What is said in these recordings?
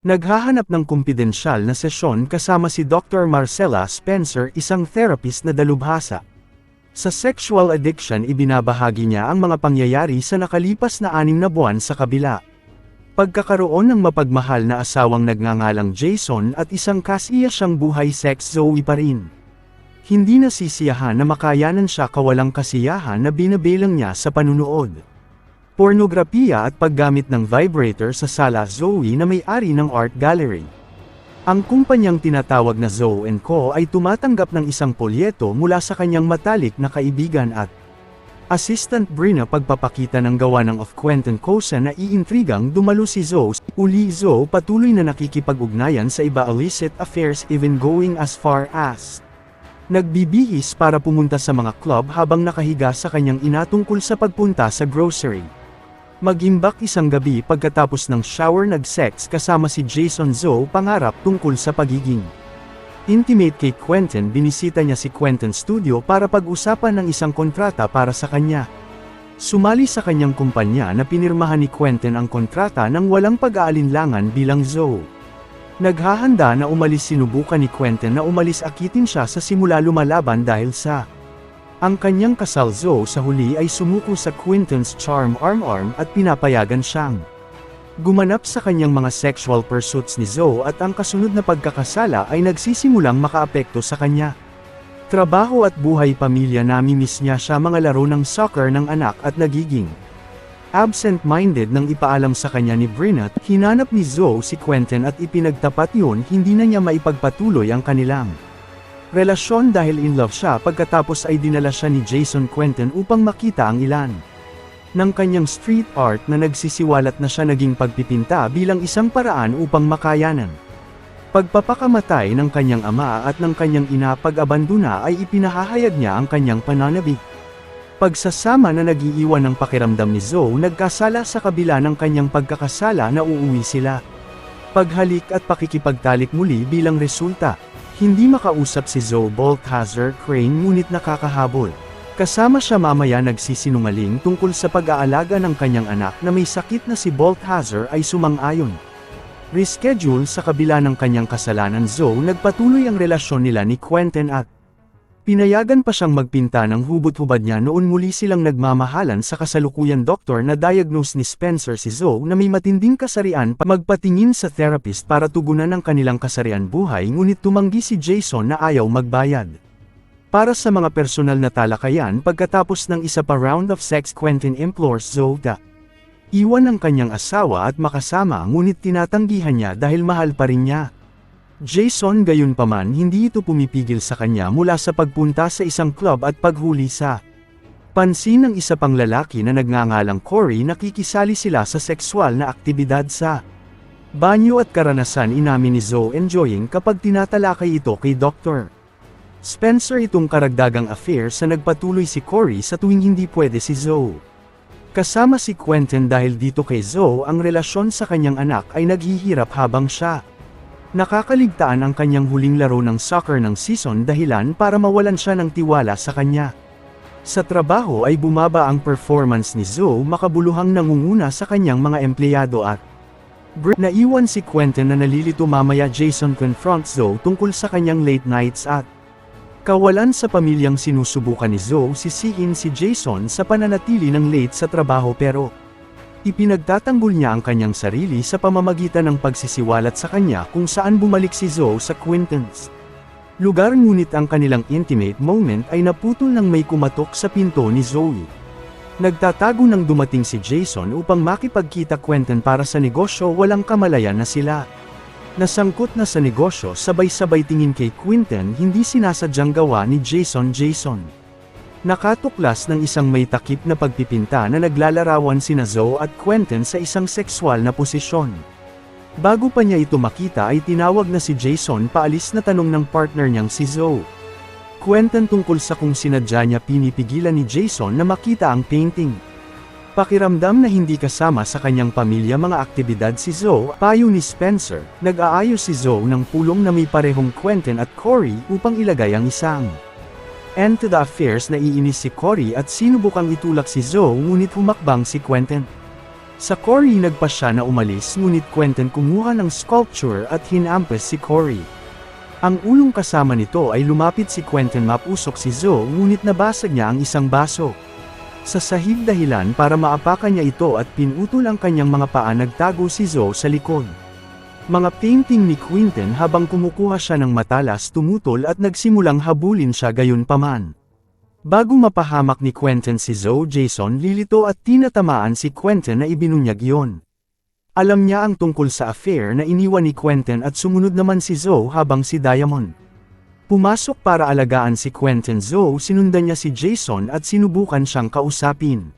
Naghahanap ng kumpidensyal na sesyon kasama si Dr. Marcella Spencer isang therapist na dalubhasa. Sa sexual addiction ibinabahagi niya ang mga pangyayari sa nakalipas na anim na buwan sa kabila. Pagkakaroon ng mapagmahal na asawang nagngangalang Jason at isang kasiya siyang buhay sex Zoe pa rin. Hindi nasisiyahan na makayanan siya kawalang kasiyahan na binabilang niya sa panunood. Pornografiya at paggamit ng vibrator sa sala Zoe na may-ari ng art gallery. Ang kumpanyang tinatawag na Zoe Co ay tumatanggap ng isang polyeto mula sa kanyang matalik na kaibigan at Assistant Brina pagpapakita ng gawa ng of Quentin Cosa na iintrigang dumalo si Zoe. Uli Zoe patuloy na nakikipag-ugnayan sa iba illicit affairs even going as far as Nagbibihis para pumunta sa mga club habang nakahiga sa kanyang inatungkol sa pagpunta sa grocery. Magimbak isang gabi pagkatapos ng shower nag-sex kasama si Jason Zoe pangarap tungkol sa pagiging intimate kay Quentin binisita niya si Quentin Studio para pag-usapan ng isang kontrata para sa kanya. Sumali sa kanyang kumpanya na pinirmahan ni Quentin ang kontrata ng walang pag-aalinlangan bilang Zoe. Naghahanda na umalis sinubukan ni Quentin na umalis akitin siya sa simula lumalaban dahil sa ang kanyang kasal Zoe sa huli ay sumuko sa Quentin's charm arm-arm at pinapayagan siyang gumanap sa kanyang mga sexual pursuits ni Zoe at ang kasunod na pagkakasala ay nagsisimulang makaapekto sa kanya. Trabaho at buhay pamilya namimiss niya siya mga laro ng soccer ng anak at nagiging absent-minded nang ipaalam sa kanya ni Brinat, hinanap ni Zoe si Quentin at ipinagtapat yun hindi na niya maipagpatuloy ang kanilang relasyon dahil in love siya pagkatapos ay dinala siya ni Jason Quentin upang makita ang ilan ng kanyang street art na nagsisiwalat na siya naging pagpipinta bilang isang paraan upang makayanan. Pagpapakamatay ng kanyang ama at ng kanyang ina pag-abandona ay ipinahahayag niya ang kanyang pananabik. Pagsasama na nagiiwan ng pakiramdam ni Zoe nagkasala sa kabila ng kanyang pagkakasala na uuwi sila. Paghalik at pakikipagtalik muli bilang resulta. Hindi makausap si Zoe Balthazar Crane ngunit nakakahabol. Kasama siya mamaya nagsisinungaling tungkol sa pag-aalaga ng kanyang anak na may sakit na si Balthazar ay sumang-ayon. Reschedule sa kabila ng kanyang kasalanan Zoe nagpatuloy ang relasyon nila ni Quentin at Pinayagan pa siyang magpinta ng hubot-hubad niya noon muli silang nagmamahalan sa kasalukuyan doktor na diagnose ni Spencer si Zoe na may matinding kasarian pa magpatingin sa therapist para tugunan ang kanilang kasarian buhay ngunit tumanggi si Jason na ayaw magbayad. Para sa mga personal na talakayan pagkatapos ng isa pa round of sex Quentin implores Zoe na iwan ang kanyang asawa at makasama ngunit tinatanggihan niya dahil mahal pa rin niya. Jason gayunpaman hindi ito pumipigil sa kanya mula sa pagpunta sa isang club at paghuli sa pansin ng isa pang lalaki na nagngangalang Corey nakikisali sila sa sexual na aktibidad sa banyo at karanasan inamin ni Zoe enjoying kapag tinatalakay ito kay Dr. Spencer itong karagdagang affair sa nagpatuloy si Corey sa tuwing hindi pwede si Zoe. Kasama si Quentin dahil dito kay Zoe ang relasyon sa kanyang anak ay naghihirap habang siya Nakakaligtaan ang kanyang huling laro ng soccer ng season dahilan para mawalan siya ng tiwala sa kanya. Sa trabaho ay bumaba ang performance ni Zoe makabuluhang nangunguna sa kanyang mga empleyado at Br naiwan si Quentin na nalilito mamaya Jason confronts Zoe tungkol sa kanyang late nights at kawalan sa pamilyang sinusubukan ni Zoe sisihin si Jason sa pananatili ng late sa trabaho pero Ipinagtatanggol niya ang kanyang sarili sa pamamagitan ng pagsisiwalat sa kanya kung saan bumalik si Zoe sa Quinton's lugar ngunit ang kanilang intimate moment ay naputol nang may kumatok sa pinto ni Zoe. Nagtatago nang dumating si Jason upang makipagkita Quentin para sa negosyo walang kamalayan na sila. Nasangkot na sa negosyo sabay-sabay tingin kay Quentin hindi sinasadyang gawa ni Jason Jason. Nakatuklas ng isang may takip na pagpipinta na naglalarawan sina Zoe at Quentin sa isang sexual na posisyon. Bago pa niya ito makita ay tinawag na si Jason paalis na tanong ng partner niyang si Zoe. Quentin tungkol sa kung sinadya niya pinipigilan ni Jason na makita ang painting. Pakiramdam na hindi kasama sa kanyang pamilya mga aktibidad si Zoe, payo ni Spencer, nag-aayos si Zoe ng pulong na may parehong Quentin at Corey upang ilagay ang isang End to the affairs na iinis si Cory at sinubukang itulak si Zoe ngunit humakbang si Quentin. Sa Cory nagpa siya na umalis ngunit Quentin kumuha ng sculpture at hinampas si Cory. Ang ulong kasama nito ay lumapit si Quentin mapusok si Zoe ngunit nabasag niya ang isang baso. Sa sahig dahilan para maapakan niya ito at pinutol ang kanyang mga paa nagtago si Zoe sa likod. Mga painting ni Quentin habang kumukuha siya ng matalas tumutol at nagsimulang habulin siya gayon paman. Bago mapahamak ni Quentin si Zoe Jason lilito at tinatamaan si Quentin na ibinunyag yon. Alam niya ang tungkol sa affair na iniwan ni Quentin at sumunod naman si Zoe habang si Diamond. Pumasok para alagaan si Quentin Zoe sinundan niya si Jason at sinubukan siyang kausapin.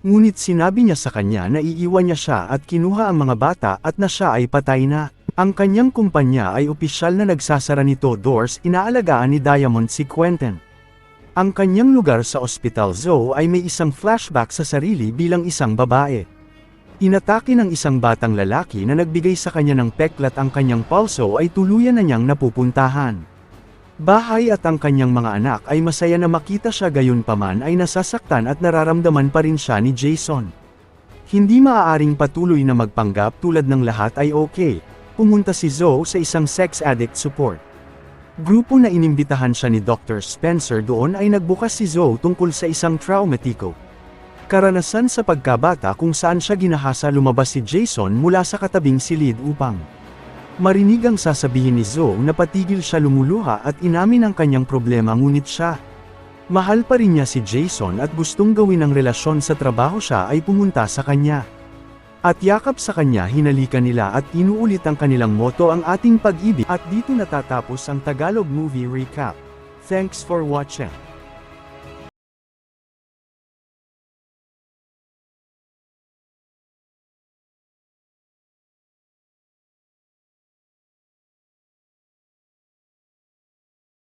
Ngunit sinabi niya sa kanya na iiwan niya siya at kinuha ang mga bata at na siya ay patay na. Ang kanyang kumpanya ay opisyal na nagsasara nito doors inaalagaan ni Diamond si Quentin. Ang kanyang lugar sa Hospital Zoe ay may isang flashback sa sarili bilang isang babae. Inatake ng isang batang lalaki na nagbigay sa kanya ng peklat ang kanyang pulso ay tuluyan na niyang napupuntahan. Bahay at ang kanyang mga anak ay masaya na makita siya gayon paman ay nasasaktan at nararamdaman pa rin siya ni Jason. Hindi maaaring patuloy na magpanggap tulad ng lahat ay okay. Pumunta si Zoe sa isang sex addict support. Grupo na inimbitahan siya ni Dr. Spencer doon ay nagbukas si Zoe tungkol sa isang traumatiko. Karanasan sa pagkabata kung saan siya ginahasa lumabas si Jason mula sa katabing silid upang marinig ang sasabihin ni Zoe na patigil siya lumuluha at inamin ang kanyang problema ngunit siya. Mahal pa rin niya si Jason at gustong gawin ang relasyon sa trabaho siya ay pumunta sa kanya. At yakap sa kanya hinalikan nila at inuulit ang kanilang moto ang ating pag-ibig at dito natatapos ang Tagalog Movie Recap. Thanks for watching.